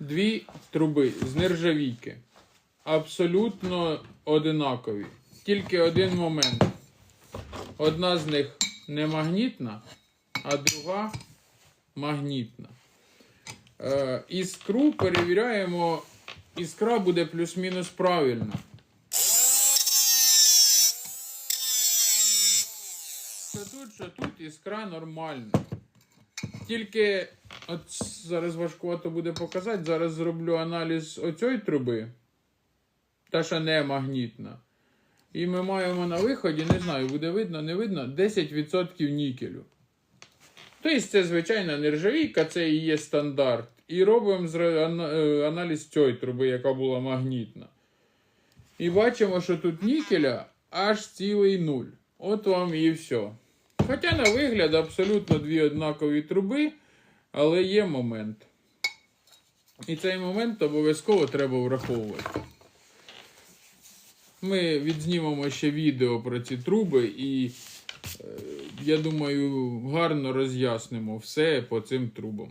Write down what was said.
дві труби з нержавійки. Абсолютно одинакові. Тільки один момент. Одна з них не магнітна, а друга магнітна. Е, іскру перевіряємо. Іскра буде плюс-мінус правильна. Що тут, що тут іскра нормальна. Тільки от зараз важкувато буде показати. Зараз зроблю аналіз оцієї труби. Та, що не магнітна. І ми маємо на виході, не знаю, буде видно, не видно, 10% нікелю. Тобто це звичайна нержавійка, це і є стандарт. І робимо е, аналіз цієї труби, яка була магнітна. І бачимо, що тут нікеля аж цілий нуль. От вам і все. Хоча на вигляд абсолютно дві однакові труби, але є момент. І цей момент обов'язково треба враховувати. Ми відзнімемо ще відео про ці труби і, е, я думаю, гарно роз'яснимо все по цим трубам.